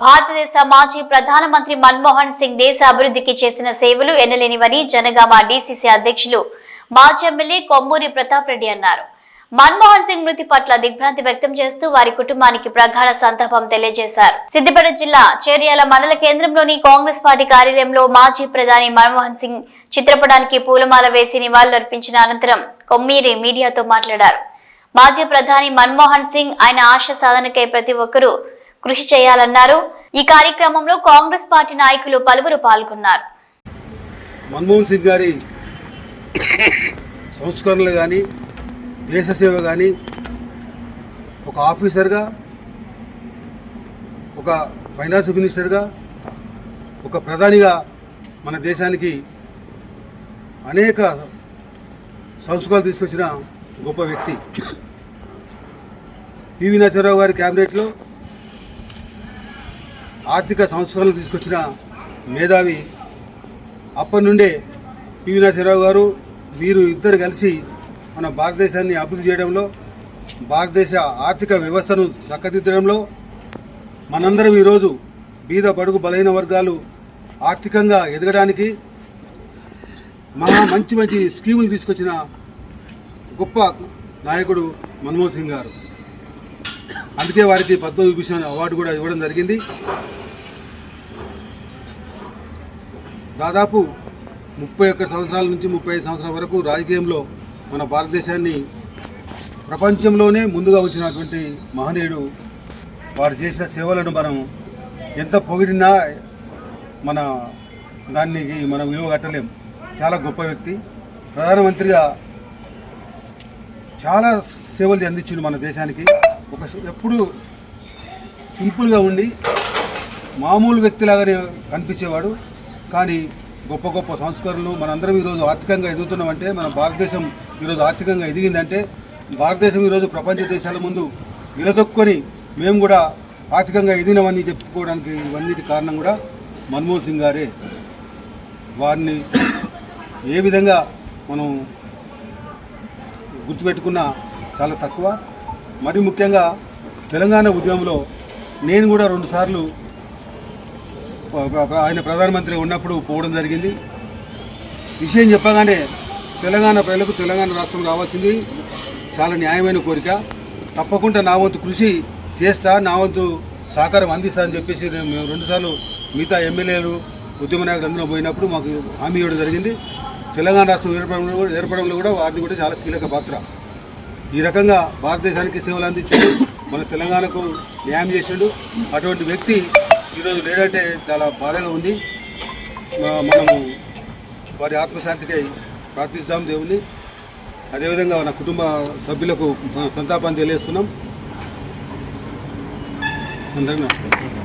భారతదేశ మాజీ ప్రధానమంత్రి మన్మోహన్ సింగ్ దేశ అభివృద్ధికి చేసిన సేవలు ఎన్నలేనివని జనగామ డీసీసీ అధ్యక్షులు మాజీ ఎమ్మెల్యే కొమ్మూరి ప్రతాప్ రెడ్డి అన్నారు. మన్మోహన్ సింగ్ మృతి పట్ల దిగ్భ్రాంతి వ్యక్తం చేస్తూ వారి కుటుంబానికి ప్రగాఢ సంతాపం తెలియజేశారు. సిద్దిపేట జిల్లా చేర్యాల మండల కేంద్రంలోని కాంగ్రెస్ పార్టీ కార్యాలయంలో మాజీ ప్రధాని మన్మోహన్ సింగ్ చిత్రపటానికి పూలమాల వేసి నివాళులర్పించిన అనంతరం కొమ్మీరి మీడియాతో మాట్లాడారు. మాజీ ప్రధాని మన్మోహన్ సింగ్ ఆయన ఆశ సాధనకై ప్రతి ఒక్కరూ కృషి చేయాలన్నారు. ఈ కార్యక్రమంలో కాంగ్రెస్ పార్టీ నాయకులు పలువురు పాల్గొన్నారు. మన్మోహన్ సింగ్ గారి సంస్కరణలు కానీ దేశ సేవ కానీ ఒక ఆఫీసర్గా ఒక ఫైనాన్స్ మినిస్టర్గా ఒక ప్రధానిగా మన దేశానికి అనేక సంస్కరణలు తీసుకొచ్చిన గొప్ప వ్యక్తి. పివి నరసింహరావు గారి క్యాబినెట్లో ఆర్థిక సంస్కరణలు తీసుకొచ్చిన మేధావి. అప్పటి నుండే పివి నరసింహరావు గారు వీరు ఇద్దరు కలిసి మన భారతదేశాన్ని అభివృద్ధి చేయడంలో భారతదేశ ఆర్థిక వ్యవస్థను చక్కదిద్దడంలో మనందరం ఈరోజు బీద బడుగు బలహీన వర్గాలు ఆర్థికంగా ఎదగడానికి మహా మంచి మంచి స్కీములు తీసుకొచ్చిన గొప్ప నాయకుడు మన్మోహన్ సింగ్ గారు. అందుకే వారికి పద్మ పద్మవిభూషణ్ అవార్డు కూడా ఇవ్వడం జరిగింది. దాదాపు ముప్పై ఒక్క సంవత్సరాల నుంచి ముప్పై ఐదు సంవత్సరాల వరకు రాజకీయంలో మన భారతదేశాన్ని ప్రపంచంలోనే ముందుగా వచ్చినటువంటి మహనీయుడు వారు చేసిన సేవలను మనం ఎంత పొగిడినా మన దానికి మనం విలువ కట్టలేం చాలా గొప్ప వ్యక్తి. ప్రధానమంత్రిగా చాలా సేవలు అందించిండు మన దేశానికి. ఒక ఎప్పుడు సింపుల్గా ఉండి మామూలు వ్యక్తిలాగానే కనిపించేవాడు. కానీ గొప్ప గొప్ప సంస్కరణలు మనందరం ఈరోజు ఆర్థికంగా ఎదుగుతున్నామంటే మన భారతదేశం ఈరోజు ఆర్థికంగా ఎదిగిందంటే భారతదేశం ఈరోజు ప్రపంచ దేశాల ముందు నిలదొక్కొని మేము కూడా ఆర్థికంగా ఎదిగినామని చెప్పుకోవడానికి ఇవన్నిటి కారణం కూడా మన్మోహన్ సింగ్ గారే. వారిని ఏ విధంగా మనం గుర్తుపెట్టుకున్నా చాలా తక్కువ. మరి ముఖ్యంగా తెలంగాణ ఉద్యమంలో నేను కూడా రెండుసార్లు ఆయన ప్రధానమంత్రి ఉన్నప్పుడు పోవడం జరిగింది. విషయం చెప్పగానే తెలంగాణ ప్రజలకు తెలంగాణ రాష్ట్రం రావాల్సింది. చాలా న్యాయమైన కోరిక. తప్పకుండా నా వంతు కృషి చేస్తా నా వంతు సహకారం అందిస్తా అని చెప్పేసి మేము రెండుసార్లు మిగతా ఎమ్మెల్యేలు ఉద్యమ నాయకులు అందరూ పోయినప్పుడు మాకు హామీ ఇవ్వడం జరిగింది. తెలంగాణ రాష్ట్రం ఏర్పడంలో కూడా- ఏర్పడంలో కూడా వారిది కూడా చాలా కీలక పాత్ర. ఈ రకంగా భారతదేశానికి సేవలు అందించాడు. మన తెలంగాణకు న్యాయం చేసిండు. అటువంటి వ్యక్తి ఈరోజు లేడంటే చాలా బాధగా ఉంది. మనము వారి ఆత్మశాంతికై ప్రార్థిస్తాం దేవుని అదేవిధంగా మన కుటుంబ సభ్యులకు మన సంతాపాన్ని తెలియజేస్తున్నాం. అందరికీ